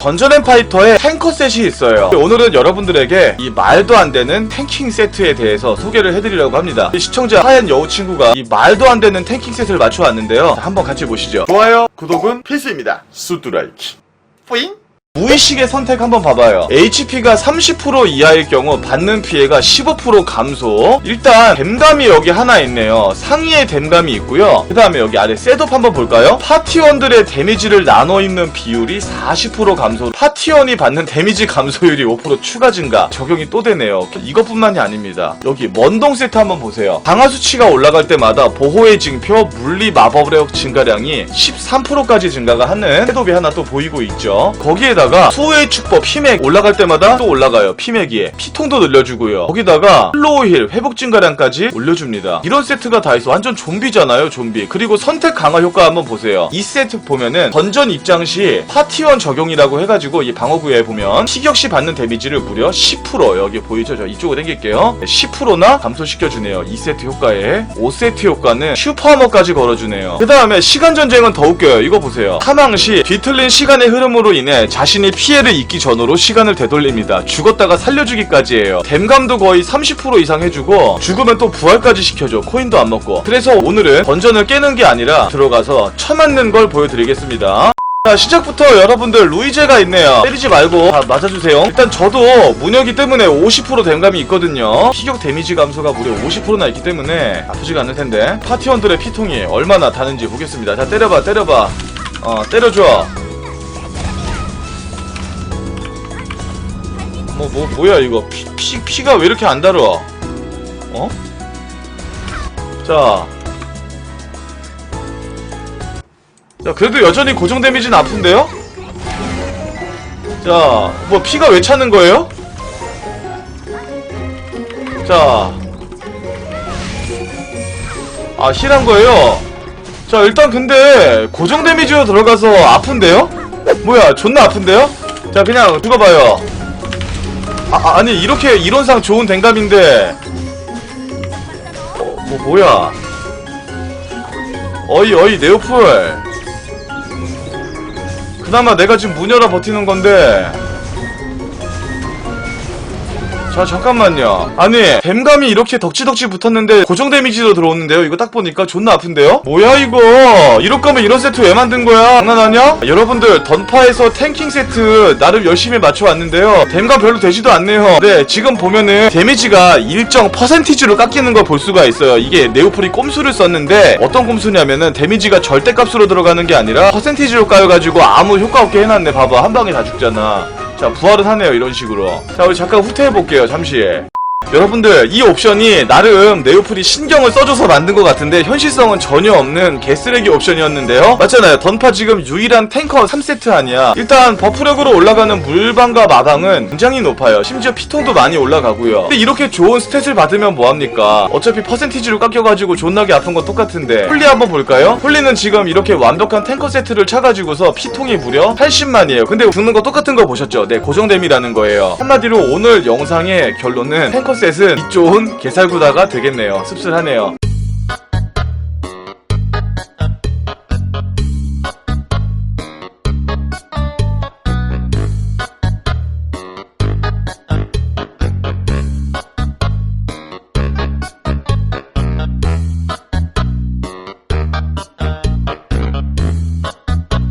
던전앤 파이터에 탱커 셋이 있어요. 오늘은 여러분들에게 이 말도 안 되는 탱킹 세트에 대해서 소개를 해드리려고 합니다. 이 시청자 하얀 여우 친구가 이 말도 안 되는 탱킹 세트를 맞춰왔는데요. 자, 한번 같이 보시죠. 좋아요, 구독은 필수입니다. 수두라이키. 뿌잉? 무의식의 선택 한번 봐봐요. HP가 30% 이하일 경우 받는 피해가 15% 감소. 일단 댐감이 여기 하나 있네요. 상위에 댐감이 있고요. 그 다음에 여기 아래 셋업 한번 볼까요? 파티원들의 데미지를 나눠 입는 비율이 40% 감소. 파티원이 받는 데미지 감소율이 5% 추가 증가. 적용이 또 되네요. 이것뿐만이 아닙니다. 여기 먼동 세트 한번 보세요. 강화 수치가 올라갈 때마다 보호의 징표, 물리 마법력 증가량이 13%까지 증가가 하는 해독이 하나 또 보이고 있죠. 거기에다가 수호의 축법 피맥 올라갈 때마다 또 올라가요. 피맥이 피통도 늘려주고요. 거기다가 슬로우 힐 회복 증가량까지 올려줍니다. 이런 세트가 다 있어. 완전 좀비잖아요, 좀비. 그리고 선택 강화 효과 한번 보세요. 이 세트 보면은 던전 입장 시 파티원 적용이라고 해가지고 이 방어구에 보면 피격 시 받는 데미지를 무려 10% 여기 보이죠? 저 이쪽으로 당길게요. 10%나 감소시켜주네요. 이 세트 효과에 5세트 효과는 슈퍼하머까지 걸어주네요. 그 다음에 시간 전쟁은 더 웃겨요. 이거 보세요. 사망 시 뒤틀린 시간의 흐름으로 인해 자신이 피해를 입기 전으로 시간을 되돌립니다. 죽었다가 살려주기까지 해요. 댐감도 거의 30% 이상 해주고 죽으면 또 부활까지 시켜줘. 코인도 안 먹고. 그래서 오늘은 던전을 깨는 게 아니라 들어가서 쳐맞는 걸 보여드리겠습니다. 자 시작부터 여러분들 루이제가 있네요 때리지 말고 다 맞아주세요 일단 저도 문혁이 때문에 50% 댐감이 있거든요 피격 데미지 감소가 무려 50%나 있기 때문에 아프지가 않을 텐데 파티원들의 피통이 얼마나 다는지 보겠습니다 자 때려봐 때려봐 어 때려줘 뭐, 뭐, 뭐야, 이거. 피, 피, 피가 왜 이렇게 안 달어? 어? 자. 자, 그래도 여전히 고정 데미지는 아픈데요? 자, 뭐, 피가 왜 차는 거예요? 자. 아, 힐한 거예요? 자, 일단 근데, 고정 데미지로 들어가서 아픈데요? 뭐야, 존나 아픈데요? 자, 그냥 죽어봐요. 아, 아, 아니 이렇게 이론상 좋은 댕감인데. 어, 뭐 뭐야? 어이 어이 네오풀 그나마 내가 지금 문 열어 버티는 건데 자 잠깐만요. 아니 댐감이 이렇게 덕지덕지 붙었는데 고정 데미지도 들어오는데요? 이거 딱 보니까 존나 아픈데요? 뭐야 이거? 이럴 거면 이런 세트 왜 만든 거야? 장난하냐? 여러분들 던파에서 탱킹 세트 나름 열심히 맞춰왔는데요. 댐감 별로 되지도 않네요. 네 지금 보면은 데미지가 일정 퍼센티지로 깎이는 걸 볼 수가 있어요. 이게 네오폴이 꼼수를 썼는데 어떤 꼼수냐면은 데미지가 절대값으로 들어가는 게 아니라 퍼센티지로 까여가지고 아무 효과 없게 해놨네. 봐봐. 한 방에 다 죽잖아 자 부활은 하네요 이런 식으로. 자 우리 잠깐 후퇴해볼게요 잠시 여러분들 이 옵션이 나름 네오플이 신경을 써줘서 만든 것 같은데 현실성은 전혀 없는 개쓰레기 옵션이었는데요. 맞잖아요. 던파 지금 유일한 탱커 3세트 아니야. 일단 버프력으로 올라가는 물방과 마방은 굉장히 높아요. 심지어 피통도 많이 올라가고요. 근데 이렇게 좋은 스탯을 받으면 뭐합니까? 어차피 퍼센티지로 깎여가지고 존나게 아픈 건 똑같은데. 홀리 한번 볼까요? 홀리는 지금 이렇게 완벽한 탱커 세트를 차가지고서 피통이 무려 80만이에요. 근데 죽는 거 똑같은 거 보셨죠? 네 고정됨이라는 거예요. 한마디로 오늘 영상의 결론은 탱커 셋은 이 좋은 개살구다가 되겠네요. 씁쓸하네요